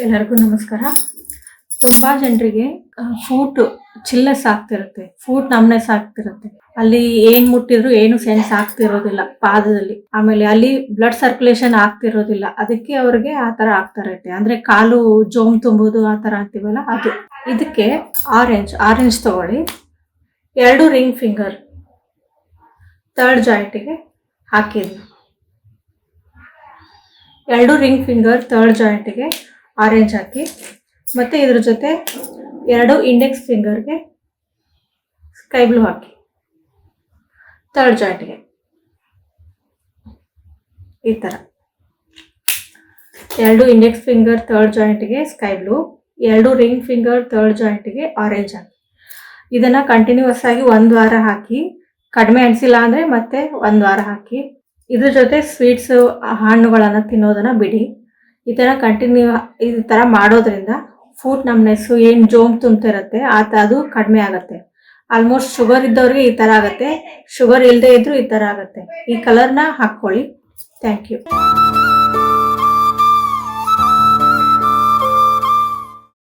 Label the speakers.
Speaker 1: ಎಲ್ಲರಿಗೂ ನಮಸ್ಕಾರ. ತುಂಬ ಜನರಿಗೆ ಫೂಟ್ ಚಿಲ್ಲಸ್ ಆಗ್ತಿರುತ್ತೆ. ಫೂಟ್ ನಮ್ನೆಸ್ ಆಗ್ತಿರುತ್ತೆ. ಅಲ್ಲಿ ಏನ್ ಮುಟ್ಟಿದ್ರು ಏನು ಸೆನ್ಸ್ ಆಗ್ತಿರೋದಿಲ್ಲ ಪಾದದಲ್ಲಿ. ಆಮೇಲೆ ಅಲ್ಲಿ ಬ್ಲಡ್ ಸರ್ಕ್ಯುಲೇಷನ್ ಆಗ್ತಿರೋದಿಲ್ಲ. ಅದಕ್ಕೆ ಅವ್ರಿಗೆ ಆ ತರ ಆಗ್ತಾ ಅಂದ್ರೆ ಕಾಲು ಜೋಮ್ ತುಂಬುದು ಆ ತರ ಅಂತೀವಲ್ಲ ಅದು. ಇದಕ್ಕೆ ಆರೆಂಜ್ ಆರೆಂಜ್ ತಗೊಳ್ಳಿ. ಎರಡು ರಿಂಗ್ ಫಿಂಗರ್ ಥರ್ಡ್ ಜಾಯಿಂಟಿಗೆ ಹಾಕಿದ್ವಿ. ಎರಡು ರಿಂಗ್ ಫಿಂಗರ್ ಥರ್ಡ್ ಜಾಯಿಂಟಿಗೆ ಆರೆಂಜ್ ಹಾಕಿ. ಮತ್ತು ಇದ್ರ ಜೊತೆ ಎರಡು ಇಂಡೆಕ್ಸ್ ಫಿಂಗರ್ಗೆ ಸ್ಕೈ ಬ್ಲೂ ಹಾಕಿ. ಥರ್ಡ್ ಜಾಯಿಂಟ್ಗೆ ಈ ಥರ ಎರಡು ಇಂಡೆಕ್ಸ್ ಫಿಂಗರ್ ಥರ್ಡ್ ಜಾಯಿಂಟ್ಗೆ ಸ್ಕೈ ಬ್ಲೂ ಎರಡು ರಿಂಗ್ ಫಿಂಗರ್ ಥರ್ಡ್ ಜಾಯಿಂಟ್ಗೆ ಆರೆಂಜ್ ಹಾಕಿ. ಇದನ್ನು ಕಂಟಿನ್ಯೂಸ್ ಆಗಿ ಒಂದು ವಾರ ಹಾಕಿ. ಕಡಿಮೆ ಅನಿಸಿಲ್ಲ ಅಂದರೆ ಮತ್ತೆ ಒಂದು ವಾರ ಹಾಕಿ. ಇದ್ರ ಜೊತೆ ಸ್ವೀಟ್ಸು ಹಣ್ಣುಗಳನ್ನು ತಿನ್ನೋದನ್ನು ಬಿಡಿ. ಈ ಥರ ಕಂಟಿನ್ಯೂ ಈ ಥರ ಮಾಡೋದ್ರಿಂದ ಫುಡ್ ನಮ್ನೆಸ್ಸು ಏನು ಜೋಮ್ ತುಂಬ್ತಿರುತ್ತೆ, ಆ ಥರ ಅದು ಕಡಿಮೆ ಆಗುತ್ತೆ. ಆಲ್ಮೋಸ್ಟ್ ಶುಗರ್ ಇದ್ದವ್ರಿಗೆ ಈ ಥರ ಆಗುತ್ತೆ. ಶುಗರ್ ಇಲ್ಲದೆ ಇದ್ರೂ ಈ ಥರ ಆಗುತ್ತೆ. ಈ ಕಲರ್ನ ಹಾಕ್ಕೊಳ್ಳಿ. Thank you